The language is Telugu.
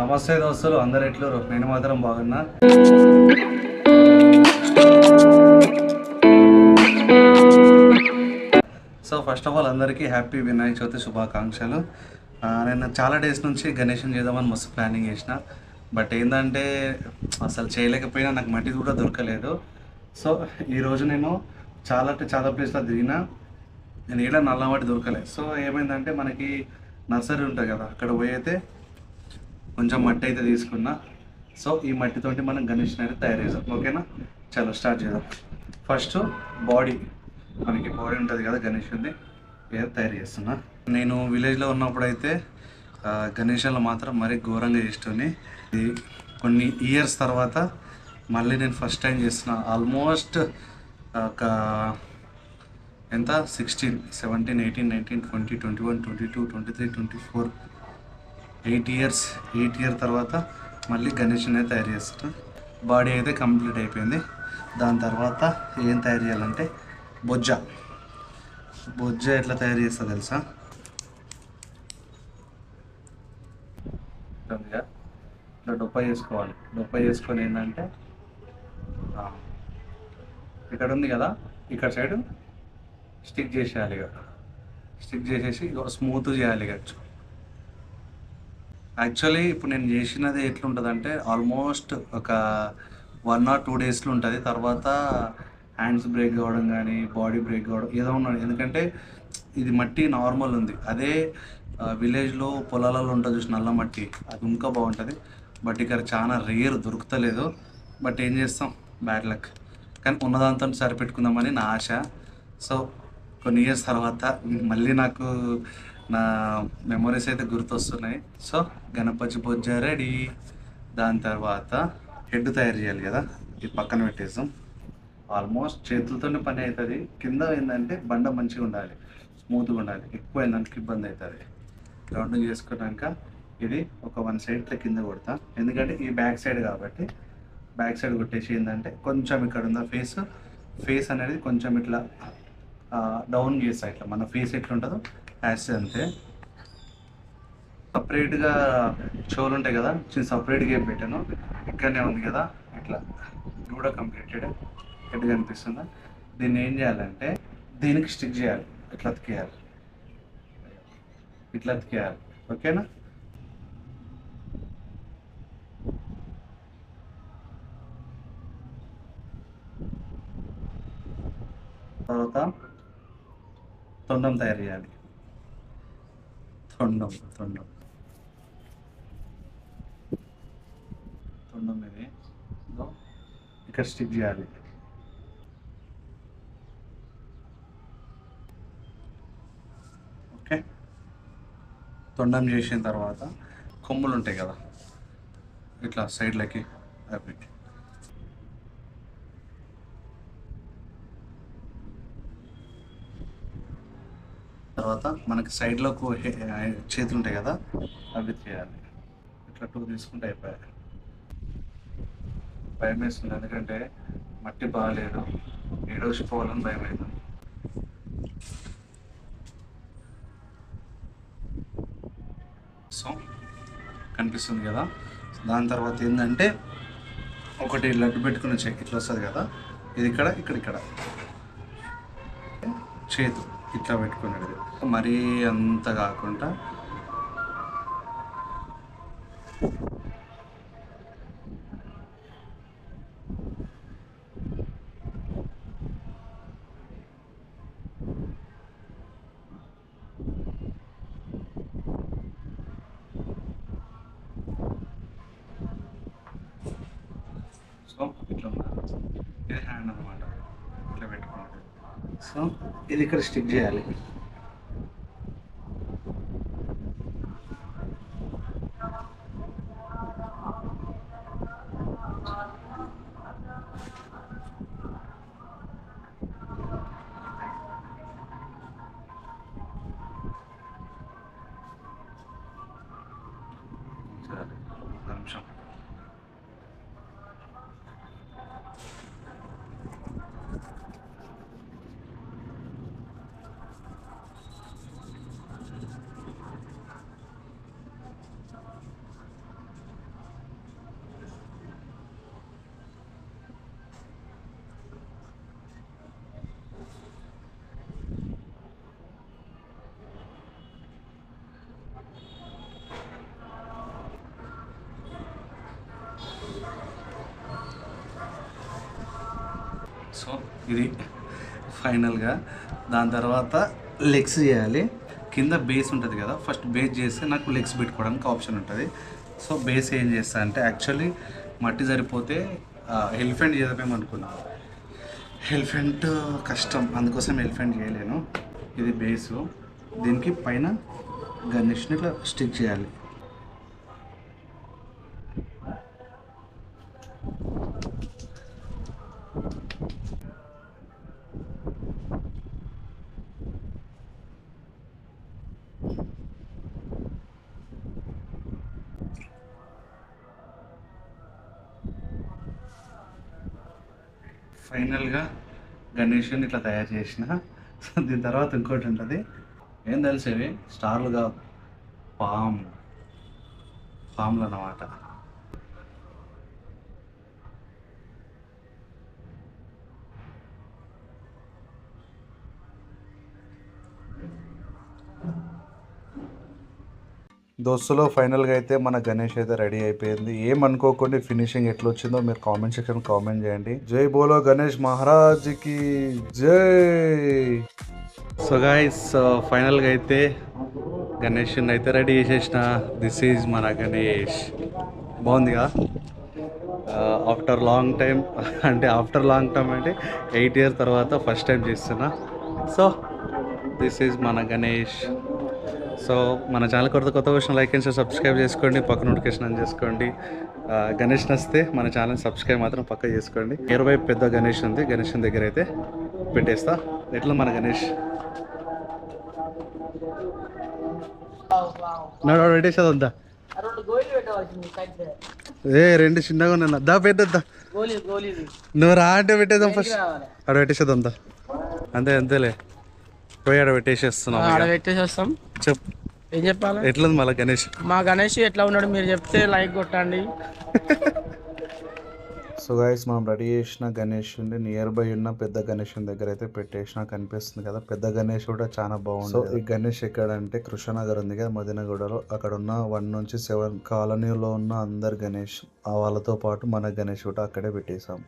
నమస్తే దోస్తులు అందరు ఎట్లు నేను మాత్రం బాగున్నా. సో ఫస్ట్ ఆఫ్ ఆల్ అందరికీ హ్యాపీ వినాయక చవితి శుభాకాంక్షలు. నేను చాలా డేస్ నుంచి గణేషన్ చేద్దామని మస్తు ప్లానింగ్ చేసిన. బట్ ఏంటంటే అసలు చేయలేకపోయినా నాకు మట్టి కూడా దొరకలేదు. సో ఈరోజు నేను చాలా అంటే చాలా ప్లేస్లో తిరిగినా. నేను ఏడా నల్ల దొరకలేదు సో ఏమైందంటే మనకి నర్సరీ ఉంటుంది కదా అక్కడ పోయి అయితే కొంచెం మట్టి అయితే తీసుకున్నా. సో ఈ మట్టితోటి మనం గణేష్ని అయితే తయారు చేద్దాం. ఓకేనా? చలో స్టార్ట్ చేద్దాం. ఫస్ట్ బాడీ మనకి బాడీ ఉంటుంది కదా గణేషుని ఏదో తయారు చేస్తున్నా? నేను విలేజ్లో ఉన్నప్పుడు అయితే గణేషన్లో మాత్రం మరీ ఘోరంగా చేస్తుంది ఇది కొన్ని ఇయర్స్ తర్వాత మళ్ళీ నేను ఫస్ట్ టైం చేసిన ఆల్మోస్ట్ ఒక ఎంత? Sixteen seventeen eighteen nineteen twenty twenty one twenty two twenty three twenty four eight years eight year తర్వాత మళ్ళీ గణేష్ని తయారు చేస్తాను బాడీ అయితే కంప్లీట్ అయిపోయింది. దాని తర్వాత ఏం తయారు చేయాలంటే బొజ్జ. బొజ్జ ఎట్లా తయారు చేస్తా తెలుసా? ఇట్లా డొప్ప చేసుకోవాలి. డొప్ప చేసుకొని ఏంటంటే ఇక్కడ ఉంది కదా ఇక్కడ సైడ్ స్టిక్ చేసేయాలి ఇక. స్టిక్ చేసేసి స్మూత్ చేయాలి ఇక. యాక్చువల్లీ ఇప్పుడు నేను చేసినది ఎట్లుంటుందంటే ఆల్మోస్ట్ ఒక వన్ ఆర్ టూ డేస్లో ఉంటుంది. తర్వాత హ్యాండ్స్ బ్రేక్ కావడం కానీ బాడీ బ్రేక్ కావడం ఏదో ఉన్నాడు ఎందుకంటే ఇది మట్టి నార్మల్ ఉంది. అదే విలేజ్లో పొలాలలో ఉంటుంది చూసి నల్ల మట్టి. అది ఇంకా బాగుంటుంది. బట్ ఇక్కడ చాలా రేర్ దొరుకుతలేదు. బట్ ఏం చేస్తాం? Bad luck. కానీ ఉన్నదాంతో సరిపెట్టుకుందామని నా ఆశ. సో కొన్ని ఇయర్స్ తర్వాత మళ్ళీ నాకు నా మెమొరీస్ అయితే గుర్తొస్తున్నాయి. సో గణపతి బొజ్జ రెడీ. దాని తర్వాత హెడ్ తయారు చేయాలి కదా. ఇది పక్కన పెట్టేసాం ఆల్మోస్ట్ చేతులతోనే పని అవుతుంది. కింద ఏంటంటే బండ మంచిగా ఉండాలి. స్మూత్గా ఉండాలి. ఎక్కువ ఏంటంటే ఇబ్బంది అవుతుంది. రౌండింగ్ చేసుకున్నాక ఇది ఒక వన్ సైడ్ కింద కొడతా. ఎందుకంటే ఈ బ్యాక్ సైడ్ కాబట్టి బ్యాక్ సైడ్ కొట్టేసి ఏంటంటే కొంచెం ఇక్కడ ఉందా ఫేస్ ఫేస్ అనేది కొంచెం ఇట్లా డౌన్ చేస్తా. ఇట్లా మన ఫేస్ ఎట్లా ఉంటుందో యాస్ అంతే సపరేట్గా షోలు ఉంటాయి కదా చిన్న సపరేట్గా ఏం పెట్టాను. ఇక్కడనే ఉంది కదా ఇట్లా కూడా కంప్లీటెడ్ హెడ్ కనిపిస్తుందా దీన్ని ఏం చేయాలంటే దీనికి స్టిక్ చేయాలి? ఇట్లా అతికేయాలి. ఇట్లా అతికేయాలి. ఓకేనా? తర్వాత తొండం తయారు చేయాలి. తొండం తొండం. తొండం ఇది ఇక్కడ స్టిక్ చేయాలి. ఓకే. తొండం చేసిన తర్వాత కొమ్ములు ఉంటాయి కదా ఇట్లా సైడ్లకి అవి తర్వాత మనకి సైడ్లో చేతులు ఉంటాయి కదా అవి చేయాలి. ఇట్లా టూ తీసుకుంటే అయిపోయాయి భయం వేస్తుంది. ఎందుకంటే మట్టి బాగాలేదు ఏడోసిపోవాలని భయం అవుతుంది సో కనిపిస్తుంది కదా. దాని తర్వాత ఏంటంటే ఒకటి లడ్డు పెట్టుకునే చెక్ ఇట్లా వస్తుంది కదా. ఇది ఇక్కడ ఇక్కడ ఇక్కడ. చేతు. ఇట్లా పెట్టుకునేది మరీ అంత కాకుండా సో ఇట్లా ఉన్నది ఇది హ్యాండ్ అనమాట ఇట్లా పెట్టుకున్నది సో ఇది ఇక్కడ స్టిక్ చేయాలి చేయాలి. ఇది ఫైనల్గా. దాని తర్వాత లెగ్స్ చేయాలి. కింద బేస్ ఉంటుంది కదా ఫస్ట్ బేస్ చేస్తే నాకు లెగ్స్ పెట్టుకోవడానికి ఆప్షన్ ఉంటుంది. సో బేస్ ఏం చేస్తా అంటే యాక్చువల్లీ మట్టి సరిపోతే ఎలిఫెంట్ చేద్దామేమనుకున్నాను ఎలిఫెంట్ కష్టం అందుకోసం ఎలిఫెంట్ చేయలేను. ఇది బేసు. దీనికి పైన గణేష్ని ఇట్లా స్టిక్ చేయాలి. ఫైనల్గా గణేష్ని ఇట్లా తయారు చేసిన. సో దీని తర్వాత ఇంకోటి ఉంటుంది. ఏం తెలిసేవి స్టార్లుగా పామ్. పాములు అన్నమాట. దోస్తులో ఫైనల్గా అయితే మన గణేష్ అయితే రెడీ అయిపోయింది. ఏమనుకోకుండా ఫినిషింగ్ ఎట్లా వచ్చిందో మీరు కామెంట్ సెక్షన్ కామెంట్ చేయండి. జై బోలో గణేష్ మహారాజ్కి జై! సో గాయస్ ఫైనల్గా అయితే గణేష్ అయితే రెడీ చేసేసిన. దిస్ ఈజ్ మన గణేష్. బాగుందిగా? ఆఫ్టర్ లాంగ్ టైం అంటే ఆఫ్టర్ లాంగ్ టైం అంటే ఎయిట్ ఇయర్ తర్వాత ఫస్ట్ టైం చేస్తున్నా. సో దిస్ ఈజ్ మన గణేష్. సో మన ఛానల్ కొత్త కొత్త క్వశ్చన్ లైక్ అండ్ సబ్స్క్రైబ్ చేసుకోండి పక్క నోటిఫికేషన్ ఆన్ చేసుకోండి. గణేష్ నస్తే మన ఛానల్ సబ్స్క్రైబ్ మాత్రం పక్క చేసుకోండి. ఇరవై పెద్ద గణేష్ ఉంది గణేష్ దగ్గర అయితే పెట్టేస్తా. ఎట్లా మన గణేష్? నాడు పెట్టేసేది వద్దా? ఏ రెండు చిన్నగా ఉన్నా దా గోళీలు నువ్వు రా అంటే పెట్టేద్దాం ఫస్ట్ రావాలి. ఆడ పెట్టేసేద్దాం దా అంతే అంతేలే. పోయి ఆడ పెట్టేసేస్తున్నాం ఆడ ఇక. పెట్టేసి వస్తాం చెప్పు. ఏం చెప్పాలి? ఎట్లుంది మళ్ళీ గణేష్? మా గణేష్ ఎట్లా ఉన్నాడు మీరు చెప్తే లైక్ కొట్టండి. సో గైస్ మనం రెడీ చేసిన గణేష్ ఉండి నియర్ బై ఉన్న పెద్ద గణేష్ దగ్గర అయితే పెట్టేసిన కనిపిస్తుంది కదా. పెద్ద గణేష్ కూడా చాలా బాగుంది సో ఈ గణేష్ ఎక్కడ అంటే కృష్ణనగర్ ఉంది కదా మదినగూడలో. అక్కడ ఉన్న వన్ నుంచి సెవెన్ కాలనీలో ఉన్న అందరు గణేష్ ఆ వాళ్ళతో పాటు మన గణేష్ కూడా అక్కడే పెట్టేశాం.